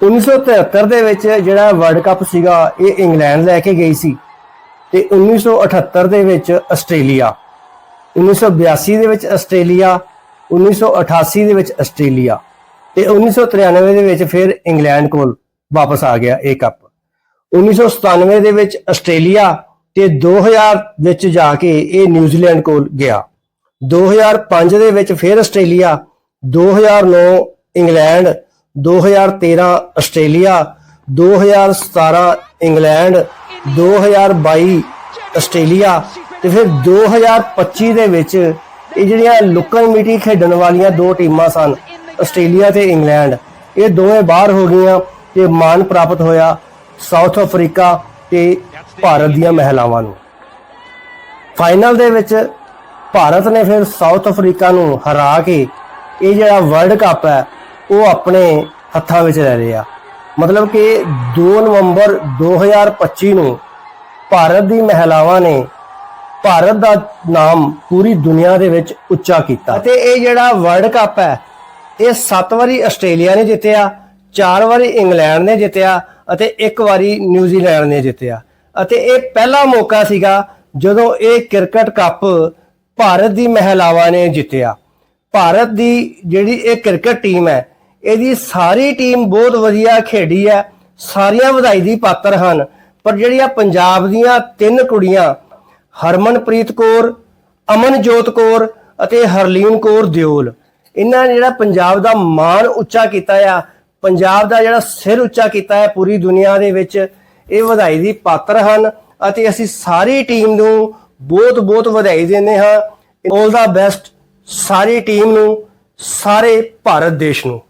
1973 ਦੇ ਵਿੱਚ ਜਿਹੜਾ ਵਰਲਡ ਕੱਪ ਸੀਗਾ, ਇਹ ਇੰਗਲੈਂਡ ਲੈ ਕੇ ਗਈ ਸੀ ਤੇ 1978 ਦੇ ਵਿੱਚ ਆਸਟ੍ਰੇਲੀਆ 1982 ਦੇ ਵਿੱਚ ਆਸਟ੍ਰੇਲੀਆ 1988 ਦੇ ਵਿੱਚ ਆਸਟ੍ਰੇਲੀਆ ਤੇ 1993 ਦੇ ਵਿੱਚ ਫਿਰ ਇੰਗਲੈਂਡ ਕੋਲ ਵਾਪਸ ਆ ਗਿਆ ਇਹ ਕੱਪ 1997 ਦੇ ਵਿੱਚ ਆਸਟ੍ਰੇਲੀਆ ਤੇ 2000 ਵਿੱਚ ਜਾ ਕੇ ਇਹ ਨਿਊਜ਼ੀਲੈਂਡ ਕੋਲ ਗਿਆ। 2005 ਦੇ ਵਿੱਚ ਫਿਰ Australia 2009 England 2013 Australia 2017 England 2022 Australia ਤੇ ਫਿਰ 2025 ਦੇ ਵਿੱਚ ਇਹ ਜਿਹੜੀਆਂ ਲੁੱਕਣ ਮੀਟੀ ਖੇਡਣ ਵਾਲੀਆਂ ਦੋ ਟੀਮਾਂ ਸਨ, ਆਸਟ੍ਰੇਲੀਆ ਤੇ ਇੰਗਲੈਂਡ। ਇਹ ਦੋਵੇਂ ਬਾਹਰ ਹੋ ਗਈਆਂ ਤੇ ਮਾਣ ਪ੍ਰਾਪਤ ਹੋਇਆ ਸਾਊਥ ਅਫਰੀਕਾ ਤੇ ਭਾਰਤ ਦੀਆਂ ਮਹਿਲਾਵਾਂ ਨੂੰ। ਫਾਈਨਲ ਦੇ ਵਿੱਚ ਭਾਰਤ ਨੇ ਫਿਰ ਸਾਊਥ ਅਫਰੀਕਾ ਨੂੰ ਹਰਾ ਕੇ ਇਹ ਜਿਹੜਾ ਵਰਲਡ ਕੱਪ ਹੈ ਉਹ ਆਪਣੇ ਹੱਥਾਂ ਵਿੱਚ ਲੈ ਲਿਆ ਮਤਲਬ ਕਿ 2 ਨਵੰਬਰ 2025 ਨੂੰ ਭਾਰਤ ਦੀ ਮਹਿਲਾਵਾਂ ਨੇ ਭਾਰਤ ਦਾ ਨਾਮ ਪੂਰੀ ਦੁਨੀਆ ਦੇ ਵਿੱਚ ਉੱਚਾ ਕੀਤਾ। ਅਤੇ ਇਹ ਜਿਹੜਾ ਵਰਲਡ ਕੱਪ ਹੈ, ਇਹ 7 ਵਾਰੀ ਆਸਟ੍ਰੇਲੀਆ ਨੇ ਜਿੱਤਿਆ 4 ਵਾਰੀ ਇੰਗਲੈਂਡ ਨੇ ਜਿੱਤਿਆ ਅਤੇ ਇੱਕ ਵਾਰੀ ਨਿਊਜ਼ੀਲੈਂਡ ਨੇ ਜਿੱਤਿਆ। ਅਤੇ ਇਹ ਪਹਿਲਾ ਮੌਕਾ ਸੀਗਾ ਜਦੋਂ ਇਹ ਕ੍ਰਿਕਟ ਕੱਪ ਭਾਰਤ ਦੀ ਮਹਿਲਾਵਾਂ ਨੇ ਜਿੱਤਿਆ। ਭਾਰਤ ਦੀ ਜਿਹੜੀ ਇਹ ਕ੍ਰਿਕਟ ਟੀਮ ਹੈ ਇਹਦੀ ਸਾਰੀ ਟੀਮ ਬਹੁਤ ਵਧੀਆ ਖੇਡੀ ਹੈ, ਸਾਰੀਆਂ ਵਧਾਈ ਦੀ ਪਾਤਰ ਹਨ, ਪਰ ਜਿਹੜੀਆਂ ਪੰਜਾਬ ਦੀਆਂ ਤਿੰਨ ਕੁੜੀਆਂ, ਹਰਮਨਪ੍ਰੀਤ ਕੌਰ, ਅਮਨਜੋਤ ਕੌਰ ਅਤੇ ਹਰਲੀਨ ਕੌਰ ਦਿਓਲ, ਇਹਨਾਂ ਨੇ ਜਿਹੜਾ ਪੰਜਾਬ ਦਾ ਮਾਣ ਉੱਚਾ ਕੀਤਾ ਆ, ਪੰਜਾਬ ਦਾ ਜਿਹੜਾ ਸਿਰ ਉੱਚਾ ਕੀਤਾ ਹੈ ਪੂਰੀ ਦੁਨੀਆ ਦੇ ਵਿੱਚ, ਇਹ ਵਧਾਈ ਦੀ ਪਾਤਰ ਹਨ ਅਤੇ ਅਸੀਂ ਸਾਰੀ ਟੀਮ ਨੂੰ ਬਹੁਤ ਬਹੁਤ ਵਧਾਈ ਦਿੰਦੇ ਹਾਂ। ਆਲ ਦਾ ਬੈਸਟ ਸਾਰੀ ਟੀਮ ਨੂੰ, ਸਾਰੇ ਭਾਰਤ ਦੇਸ਼ ਨੂੰ।